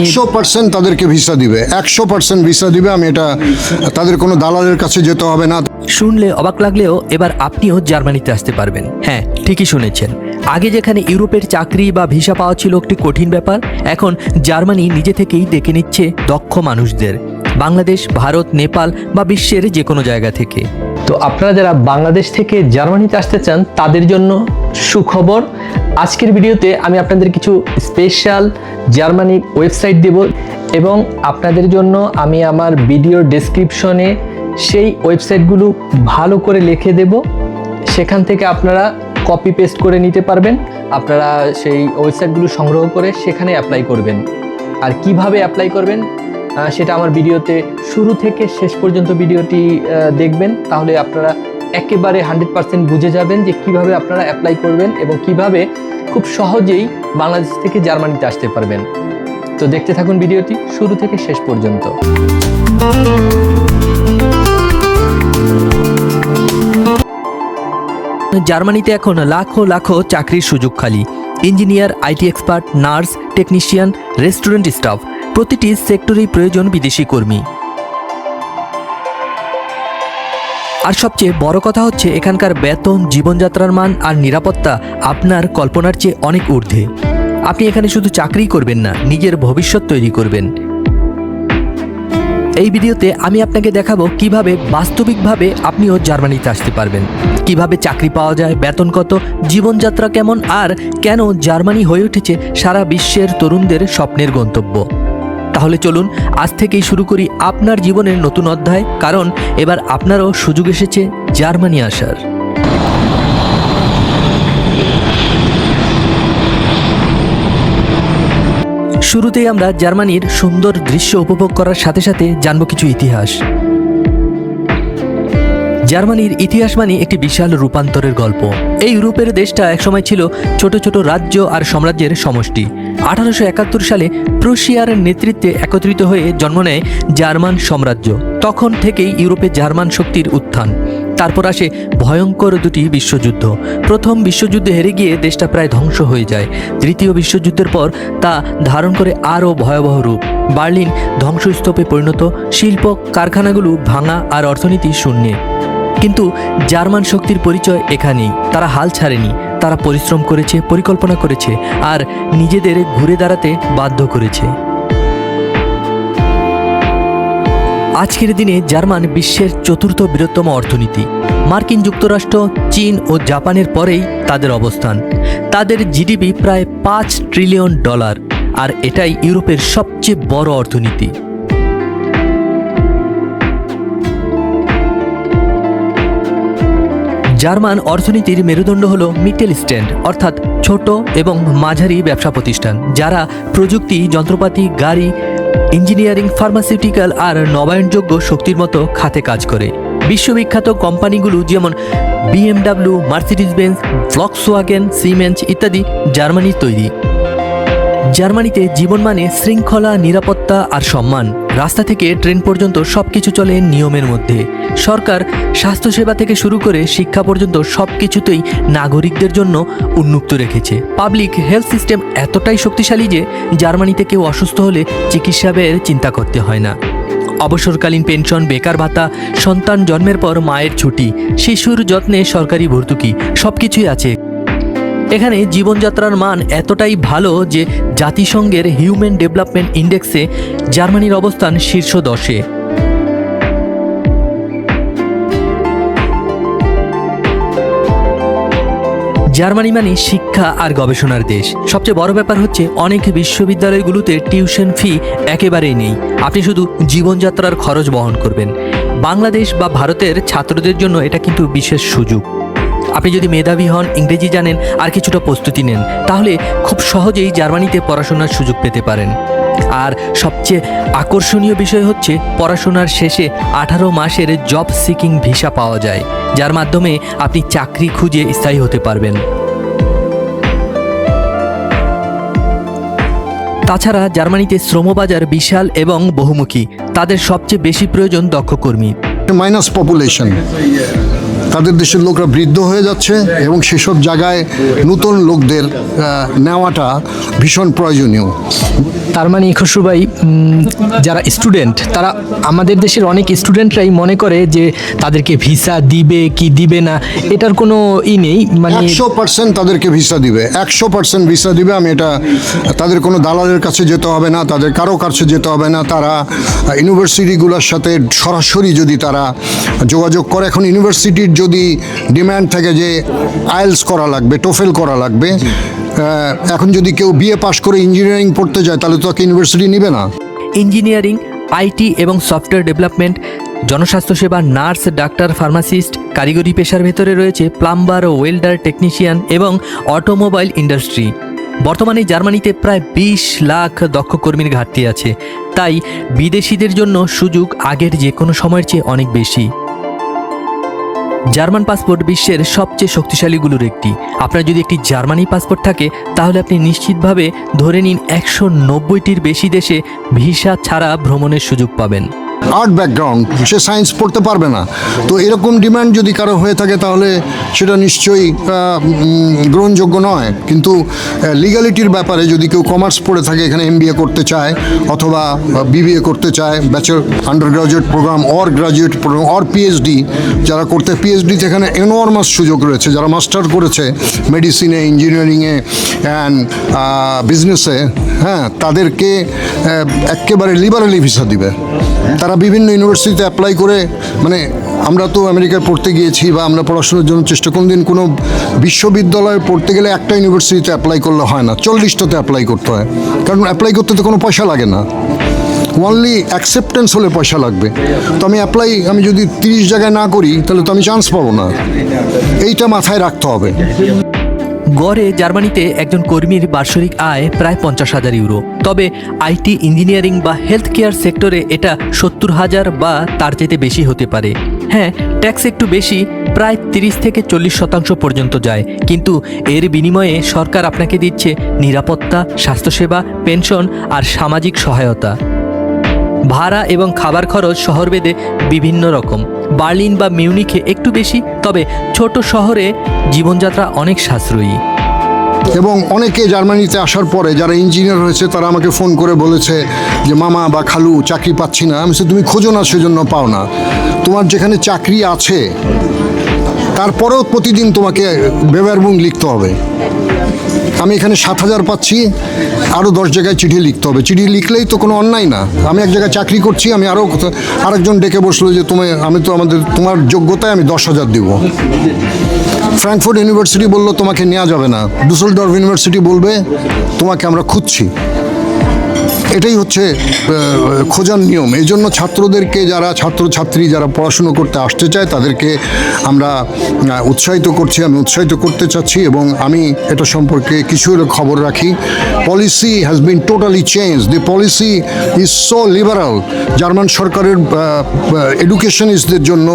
একশো পার্সেন্ট তাদেরকে ভিসা দিবে। একশো পার্সেন্ট ভিসা দিবে আমি এটা তাদের কোনো দালালের কাছে যেতে হবে না। শুনলে অবাক লাগলেও এবার আপনিও জার্মানিতে আসতে পারবেন। হ্যাঁ ঠিকই শুনেছেন। আগে যেখানে ইউরোপের চাকরি বা ভিসা পাওয়া ছিল একটি কঠিন ব্যাপার এখন জার্মানি নিজে থেকেই ডেকে নিচ্ছে দক্ষ মানুষদের। বাংলাদেশ ভারত নেপাল বা বিশ্বের যে কোনো জায়গা থেকে। তো আপনারা যারা বাংলাদেশ থেকে জার্মানিতে আসতে চান, তাদের জন্য সুখবর। আজকের ভিডিওতে আমি আপনাদের কিছু স্পেশাল জার্মানি ওয়েবসাইট দেব এবং আপনাদের জন্য আমি আমার ভিডিওর ডেসক্রিপশনে সেই ওয়েবসাইটগুলো ভালো করে লিখে দেব। সেখান থেকে আপনারা কপি পেস্ট করে নিতে পারবেন। আপনারা সেই ওয়েবসাইটগুলো সংগ্রহ করে সেখানে অ্যাপ্লাই করবেন। আর কীভাবে অ্যাপ্লাই করবেন? সেটা আমার ভিডিওতে শুরু থেকে শেষ পর্যন্ত ভিডিওটি দেখবেন। তাহলে আপনারা একেবারে হান্ড্রেড পার্সেন্ট বুঝে যাবেন যে কীভাবে আপনারা অ্যাপ্লাই করবেন এবং কীভাবে খুব সহজেই বাংলাদেশ থেকে জার্মানিতে আসতে পারবেন। তো দেখতে থাকুন ভিডিওটি শুরু থেকে শেষ পর্যন্ত। জার্মানিতে এখন লাখো লাখো চাকরির সুযোগ খালি। Engineer, IT expert, nurse, technician, restaurant staff. প্রতিটি সেক্টরেই প্রয়োজন বিদেশি কর্মী। আর সবচেয়ে বড় কথা হচ্ছে, এখানকার বেতন, জীবনযাত্রার মান আর নিরাপত্তা আপনার কল্পনার চেয়ে অনেক ঊর্ধ্বে। আপনি এখানে শুধু চাকরি করবেন না, নিজের ভবিষ্যৎ তৈরি করবেন। এই ভিডিওতে আমি আপনাকে দেখাবো কীভাবে বাস্তবিকভাবে আপনিও জার্মানিতে আসতে পারবেন। কীভাবে চাকরি পাওয়া যায়, বেতন কত, জীবনযাত্রা কেমন, আর কেন জার্মানি হয়ে উঠেছে সারা বিশ্বের তরুণদের স্বপ্নের গন্তব্য। তাহলে চলুন আজ থেকেই শুরু করি আপনার জীবনের নতুন অধ্যায়, কারণ এবার আপনারও সুযোগ এসেছে জার্মানি আসার। শুরুতেই আমরা জার্মানির সুন্দর দৃশ্য উপভোগ করার সাথে সাথে জানব কিছু ইতিহাস। জার্মানির ইতিহাস মানে একটি বিশাল রূপান্তরের গল্প। এই ইউরোপের দেশটা একসময় ছিল ছোট ছোট রাজ্য আর সাম্রাজ্যের সমষ্টি। আঠারোশো একাত্তর সালে প্রুশিয়ার নেতৃত্বে একত্রিত হয়ে জন্ম নেয় জার্মান সাম্রাজ্য। তখন থেকেই ইউরোপে জার্মান শক্তির উত্থান। তারপর আসে ভয়ঙ্কর দুটি বিশ্বযুদ্ধ। প্রথম বিশ্বযুদ্ধে হেরে গিয়ে দেশটা প্রায় ধ্বংস হয়ে যায়। তৃতীয় বিশ্বযুদ্ধের পর তা ধারণ করে আরও ভয়াবহ রূপ। বার্লিন ধ্বংসস্তূপে পরিণত, শিল্প, কারখানাগুলো ভাঙা আর অর্থনীতি শূন্যে। কিন্তু জার্মান শক্তির পরিচয় এখানেই। তারা হাল ছাড়েনি, তারা পরিশ্রম করেছে, পরিকল্পনা করেছে, আর নিজেদের ঘুরে দাঁড়াতে বাধ্য করেছে। আজকের দিনে জার্মান বিশ্বের চতুর্থ বৃহত্তম অর্থনীতি। মার্কিন যুক্তরাষ্ট্র, চীন ও জাপানের পরেই তাদের অবস্থান। তাদের জিডিপি প্রায় পাঁচ ট্রিলিয়ন ডলার, আর এটাই ইউরোপের সবচেয়ে বড় অর্থনীতি। জার্মান অর্থনীতির মেরুদণ্ড হল মিটেল স্ট্যান্ড, অর্থাৎ ছোট এবং মাঝারি ব্যবসা প্রতিষ্ঠান, যারা প্রযুক্তি, যন্ত্রপাতি, গাড়ি, ইঞ্জিনিয়ারিং, ফার্মাসিউটিক্যাল আর নবায়নযোগ্য শক্তির মতো খাতে কাজ করে। বিশ্ববিখ্যাত কোম্পানিগুলো যেমন BMW Mercedes Benz Volkswagen Siemens ইত্যাদি জার্মানির তৈরি। জার্মানিতে জীবন মানে শৃঙ্খলা, নিরাপত্তা আর সম্মান। রাস্তা থেকে ট্রেন পর্যন্ত সব কিছু চলে নিয়মের মধ্যে। সরকার স্বাস্থ্যসেবা থেকে শুরু করে শিক্ষা পর্যন্ত সব কিছুতেই নাগরিকদের জন্য উন্মুক্ত রেখেছে। পাবলিক হেলথ সিস্টেম এতটাই শক্তিশালী যে জার্মানিতে কেউ অসুস্থ হলে চিকিৎসা ব্যয়ের চিন্তা করতে হয় না। অবসরকালীন পেনশন, বেকার ভাতা, সন্তান জন্মের পর মায়ের ছুটি, শিশুর যত্নে সরকারি ভর্তুকি সব কিছুই আছে। এখানে জীবনযাত্রার মান এতটাই ভালো যে জাতিসংঘের হিউম্যান ডেভেলপমেন্ট ইন্ডেক্সে জার্মানির অবস্থান শীর্ষ দশে। জার্মানি মানে শিক্ষা আর গবেষণার দেশ। সবচেয়ে বড় ব্যাপার হচ্ছে অনেক বিশ্ববিদ্যালয়গুলোতে টিউশন ফি একেবারেই নেই। আপনি শুধু জীবনযাত্রার খরচ বহন করবেন। বাংলাদেশ বা ভারতের ছাত্রদের জন্য এটা কিন্তু বিশেষ সুযোগ। আপনি যদি মেধাবী হন, ইংরেজি জানেন, আর কিছুটা প্রস্তুতি নেন, তাহলে খুব সহজেই জার্মানিতে পড়াশোনার সুযোগ পেতে পারেন। আর সবচেয়ে আকর্ষণীয় বিষয় হচ্ছে, পড়াশোনার শেষে আঠারো মাসের জব সিকিং ভিসা পাওয়া যায়, যার মাধ্যমে আপনি চাকরি খুঁজে স্থায়ী হতে পারবেন। তাছাড়া জার্মানিতে শ্রমবাজার বিশাল এবং বহুমুখী, তাদের সবচেয়ে বেশি প্রয়োজন দক্ষ কর্মী। মাইনাস পপুলেশন তাদের দেশের লোকরা বৃদ্ধ হয়ে যাচ্ছে এবং সেসব জায়গায় নতুন লোকদের নেওয়াটা ভীষণ প্রয়োজনীয়। তার মানে খসরু যারা স্টুডেন্ট তারা আমাদের দেশের অনেক স্টুডেন্টরাই মনে করে যে তাদেরকে ভিসা দিবে কি দিবে না, এটার কোনো ই নেই মানে একশো পার্সেন্ট তাদেরকে ভিসা দিবে। একশো পার্সেন্ট ভিসা দিবে, আমি এটা, তাদের কোনো দালালের কাছে যেতে হবে না, তাদের কারও কাছে যেতে হবে না, তারা ইউনিভার্সিটিগুলোর সাথে সরাসরি যদি তারা যোগাযোগ করে, এখন ইউনিভার্সিটির যদি ডিমান্ড থাকে যে আইএলস করা লাগবে টোফেল করা লাগবে এখন যদি কেউ বিএ পাশ করে ইঞ্জিনিয়ারিং পড়তে যায়, তাহলে তো তাকে ইউনিভার্সিটি নেবে না। ইঞ্জিনিয়ারিং আইটি এবং সফটওয়্যার ডেভেলপমেন্ট জনস্বাস্থ্য সেবা নার্স ডাক্তার ফার্মাসিস্ট কারিগরি পেশার ভেতরে রয়েছে প্লাম্বার ও ওয়েল্ডার টেকনিশিয়ান এবং অটোমোবাইল ইন্ডাস্ট্রি বর্তমানে জার্মানিতে প্রায় বিশ লাখ দক্ষ কর্মীর ঘাটতি আছে। তাই বিদেশিদের জন্য সুযোগ আগের যে কোনো সময়ের চেয়ে অনেক বেশি। জার্মান পাসপোর্ট বিশ্বের সবচেয়ে শক্তিশালীগুলোর একটি। আপনার যদি একটি জার্মানি পাসপোর্ট থাকে, তাহলে আপনি নিশ্চিতভাবে ধরে নিন একশো নব্বইটির বেশি দেশে ভিসা ছাড়া ভ্রমণের সুযোগ পাবেন। আর্ট ব্যাকগ্রাউন্ড, সে সায়েন্স পড়তে পারবে না। তো এরকম ডিমান্ড যদি কারও হয়ে থাকে, তাহলে সেটা নিশ্চয়ই গ্রহণযোগ্য নয়। কিন্তু লিগালিটির ব্যাপারে যদি কেউ কমার্স পড়ে থাকে, এখানে এম করতে চায়, অথবা বিবিএ করতে চায় bachelor undergraduate programme or graduate programme or PhD যারা করতে পিএইচডিতে এখানে এনর্মাস সুযোগ রয়েছে। যারা মাস্টার করেছে মেডিসিনে ইঞ্জিনিয়ারিংয়ে অ্যান্ড বিজনেসে হ্যাঁ তাদেরকে একেবারে লিবারালি ভিসা দিবে। তারা বিভিন্ন ইউনিভার্সিটিতে অ্যাপ্লাই করে মানে আমরা তো আমেরিকায় পড়তে গিয়েছি বা আমরা পড়াশোনার জন্য চেষ্টা কোনো দিন কোনো বিশ্ববিদ্যালয়ে পড়তে গেলে একটা ইউনিভার্সিটিতে অ্যাপ্লাই করলে হয় না, চল্লিশটাতে অ্যাপ্লাই করতে হয়। কারণ অ্যাপ্লাই করতে তো কোনো পয়সা লাগে না। ওনলি অ্যাকসেপ্টেন্স হলে পয়সা লাগবে। তো আমি অ্যাপ্লাই আমি যদি তিরিশ জায়গায় না করি, তাহলে তো আমি চান্স পাবো না। এইটা মাথায় রাখতে হবে। গড়ে জার্মানিতে একজন কর্মীর বার্ষিক আয় প্রায় পঞ্চাশ হাজার ইউরো। তবে আইটি, ইঞ্জিনিয়ারিং বা হেলথ কেয়ার সেক্টরে এটা সত্তর হাজার বা তার চেয়ে বেশি হতে পারে। হ্যাঁ ট্যাক্স একটু বেশি, প্রায় তিরিশ থেকে চল্লিশ শতাংশ পর্যন্ত যায়। কিন্তু এর বিনিময়ে সরকার আপনাকে দিচ্ছে নিরাপত্তা, স্বাস্থ্যসেবা, পেনশন আর সামাজিক সহায়তা। ভাড়া এবং খাবার খরচ শহরভেদে বিভিন্ন রকম। বার্লিন বা মিউনিখে একটু বেশি, তবে ছোট শহরে জীবনযাত্রা অনেক সাশ্রয়ী। এবং অনেকে জার্মানিতে আসার পরে যারা ইঞ্জিনিয়ার হয়েছে, তারা আমাকে ফোন করে বলেছে যে, মামা বা খালু, চাকরি পাচ্ছি না। আমি তুমি খোঁজো না, সেজন্য পাও না। তোমার যেখানে চাকরি আছে, তারপরেও প্রতিদিন তোমাকে বেবারবুং লিখতে হবে। আমি এখানে সাত হাজার পাচ্ছি আরও দশ জায়গায় চিঠি লিখতে হবে। চিঠি লিখলেই তো কোনো অন্যায় না। আমি এক জায়গায় চাকরি করছি, আমি আরও আরেকজন ডেকে বসল যে তুমি, আমি তো আমাদের, তোমার যোগ্যতায় আমি দশ হাজার দেবো। ফ্র্যাঙ্কফোর্ট ইউনিভার্সিটি বলল, তোমাকে নেওয়া যাবে না। ডুসেলডর্ফ ইউনিভার্সিটি বলবে, তোমাকে আমরা খুঁজছি। এটাই হচ্ছে খোঁজার নিয়ম। এই জন্য ছাত্রদেরকে যারা, ছাত্রছাত্রী যারা পড়াশুনো করতে আসতে চায়, তাদেরকে আমরা উৎসাহিত করছি, আমি উৎসাহিত করতে চাচ্ছি এবং আমি এটা সম্পর্কে কিছু খবর রাখি। Policy has been totally change the policy is so liberal German সরকারের এডুকেশনিস্টদের জন্য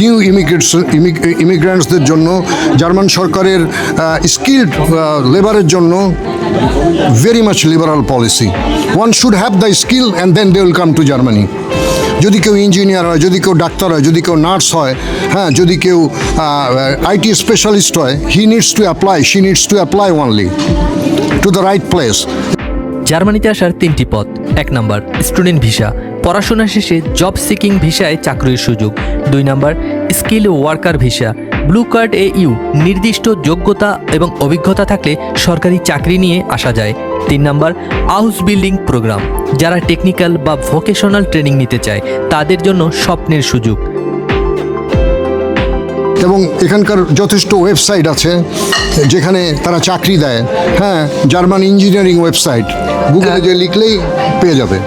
নিউ ইমিগ্রেটস ইমিগ্রেন্টসদের জন্য, জার্মান সরকারের স্কিল্ড লেবারের জন্য very much liberal policy. One should have the skill and then they will to Germany. যদি কেউ ইঞ্জিনিয়ার হয়, যদি কেউ ডাক্তার হয়, যদি কেউ নার্স হয় হ্যাঁ যদি কেউ আইটি স্পেশালিস্ট হয় he needs to apply she needs to apply only to the right place জার্মানিতে আসার তিনটি পথ। এক নম্বর স্টুডেন্ট ভিসা পড়াশোনা শেষে জব সিকিং ভিসায় চাকরির সুযোগ। দুই নম্বর skill worker visa blue card E U, নির্দিষ্ট যোগ্যতা এবং অভিজ্ঞতা থাকলে সরকারি চাকরি নিয়ে আসা যায়। তিন নাম্বার, হাউস বিল্ডিং প্রোগ্রাম। যারা টেকনিক্যাল বা ভোকেশনাল ট্রেনিং নিতে চায়, তাদের জন্য স্বপ্নের সুযোগ। এবং এখানকার যথেষ্ট ওয়েবসাইট আছে। যেখানে তারা চাকরি দেয় হ্যাঁ জার্মান ইঞ্জিনিয়ারিং ওয়েবসাইট গুগলে যে লিখলেই পেয়ে যাবে।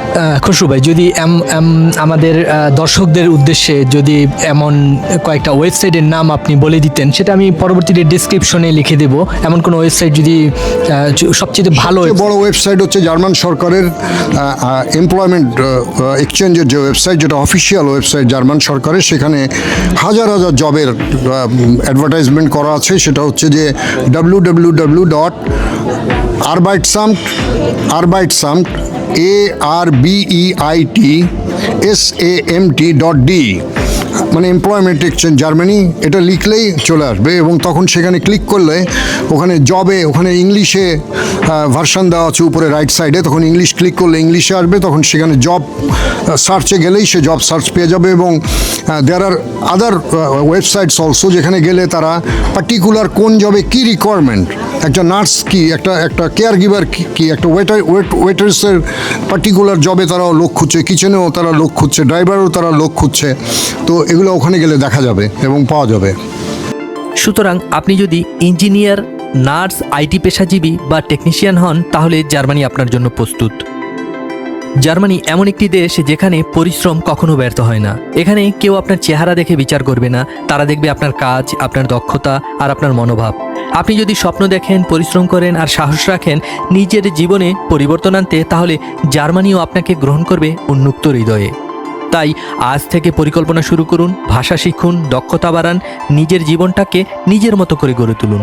খসরু ভাই যদি এম- এম- আমাদের দর্শকদের উদ্দেশ্যে যদি এমন কয়েকটা ওয়েবসাইটের নাম আপনি বলে দিতেন সেটা আমি পরবর্তীতে ডিসক্রিপশনে লিখে দেব। এমন কোনো ওয়েবসাইট যদি সবচেয়ে ভালো বড় ওয়েবসাইট হচ্ছে জার্মান সরকারের এমপ্লয়মেন্ট এক্সচেঞ্জের যে ওয়েবসাইট যেটা অফিসিয়াল ওয়েবসাইট জার্মান সরকারের সেখানে হাজার হাজার জবের অ্যাডভার্টাইজমেন্ট করা আছে। সেটা হচ্ছে যে W dot Arbeitsamt Arbeitsamt A R B E I T S A M T dot D মানে এমপ্লয়মেন্ট এক্সচেঞ্জ জার্মানি এটা লিখলেই চলে আসবে এবং তখন সেখানে ক্লিক করলে ওখানে জবে ওখানে ইংলিশে ভার্সন দেওয়া আছে উপরে রাইট সাইডে তখন ইংলিশ ক্লিক করলে ইংলিশে আসবে, তখন সেখানে জব সার্চে গেলেই সে জব সার্চ পেয়ে যাবে এবং দেয়ার আর আদার ওয়েবসাইটস অলসো যেখানে গেলে তারা পার্টিকুলার কোন জবে কী রিকোয়ারমেন্ট একটা নার্স কি, একটা একটা কেয়ার গিভার কি, একটা ওয়েটার ওয়েট ওয়েটার্সের পার্টিকুলার জবে তারা লোক খুঁজছে কিচেনেও তারা লোক খুঁজছে ড্রাইভারও তারা লোক খুঁজছে, তো এগুলো ওখানে গেলে দেখা যাবে এবং পাওয়া যাবে। সুতরাং আপনি যদি ইঞ্জিনিয়ার, নার্স, আইটি পেশাজীবী বা টেকনিশিয়ান হন, তাহলে জার্মানি আপনার জন্য প্রস্তুত। জার্মানি এমন একটি দেশ যেখানে পরিশ্রম কখনো ব্যর্থ হয় না। এখানে কেউ আপনার চেহারা দেখে বিচার করবে না, তারা দেখবে আপনার কাজ, আপনার দক্ষতা আর আপনার মনোভাব। আপনি যদি স্বপ্ন দেখেন, পরিশ্রম করেন আর সাহস রাখেন, নিজের জীবনে পরিবর্তন আনতে, তাহলে জার্মানিও আপনাকে গ্রহণ করবে উন্মুক্ত হৃদয়ে। তাই আজ থেকে পরিকল্পনা শুরু করুন, ভাষা শিখুন, দক্ষতা বাড়ান, নিজের জীবনটাকে নিজের মতো করে গড়ে তুলুন।